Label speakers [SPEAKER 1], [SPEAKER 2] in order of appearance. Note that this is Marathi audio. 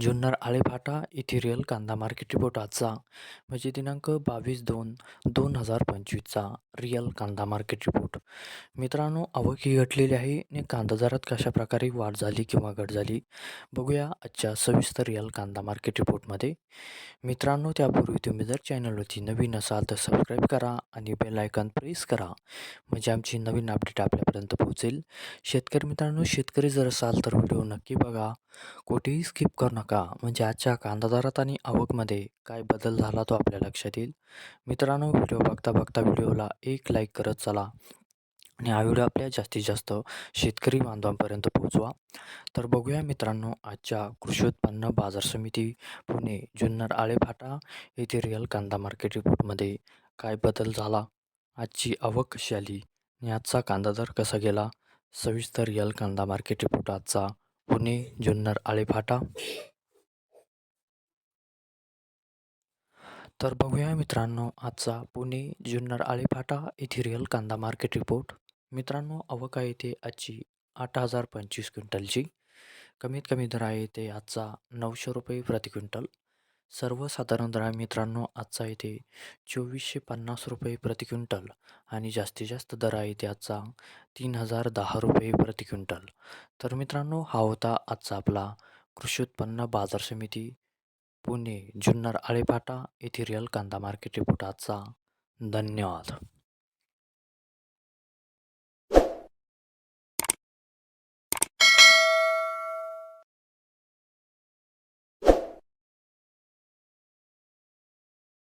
[SPEAKER 1] जुन्नर आळेफाटा इथे रिअल कांदा मार्केट रिपोर्ट आजचा. म्हणजे दिनांक बावीस दोन दोन हजार पंचवीसचा रिअल कांदा मार्केट रिपोर्ट. मित्रांनो आवक ही घटलेली आहे आणि कांदा दरात कशा प्रकारे वाढ झाली किंवा घट झाली बघूया आजच्या सविस्तर रिअल कांदा मार्केट रिपोर्टमध्ये. मित्रांनो त्यापूर्वी तुम्ही जर चॅनलवरती नवीन असाल तर सबस्क्राईब करा आणि बेल आयकॉन प्रेस करा. म्हणजे आमची नवीन अपडेट आपल्यापर्यंत पोहोचेल. शेतकरी मित्रांनो शेतकरी जर असाल तर व्हिडिओ नक्की बघा. कुठेही स्किप करू नका. म्हणजे आजच्या कांदा दरात आणि आवकमध्ये काय बदल झाला तो आपल्या लक्षात येईल. मित्रांनो व्हिडिओ बघता बघता व्हिडिओला एक लाईक करत चला. आणि हा व्हिडिओ आपल्या जास्तीत जास्त शेतकरी बांधवांपर्यंत पोहोचवा. तर बघूया मित्रांनो आजच्या कृषी उत्पन्न बाजार समिती पुणे जुन्नर आळेफाटा येथे रिअल कांदा मार्केट रिपोर्टमध्ये काय बदल झाला? आजची आवक कशी आली? आणि आजचा कांदा दर कसा गेला? सविस्तर रिअल कांदा मार्केट रिपोर्ट आजचा पुणे जुन्नर आळेफाटा. तर बघूया मित्रांनो आजचा पुणे जुन्नर आळेफाटा येथे रिअल कांदा मार्केट रिपोर्ट. मित्रांनो अवका येथे आजची आठ हजार पंचवीस क्विंटलची. कमीत कमी दर आहे ते आजचा नऊशे रुपये प्रति क्विंटल. सर्वसाधारण दर मित्रांनो आजचा इथे चोवीसशे पन्नास रुपये प्रति क्विंटल आणि जास्तीत जास्त दर आहे त्याचा आजचा तीन हजार दहा रुपये प्रति क्विंटल. तर मित्रांनो हा होता आजचा आपला कृषी उत्पन्न बाजार समिती पुणे जुन्नर आळेपाटा येथे रिअल कांदा मार्केट रिपोर्ट आजचा. धन्यवाद.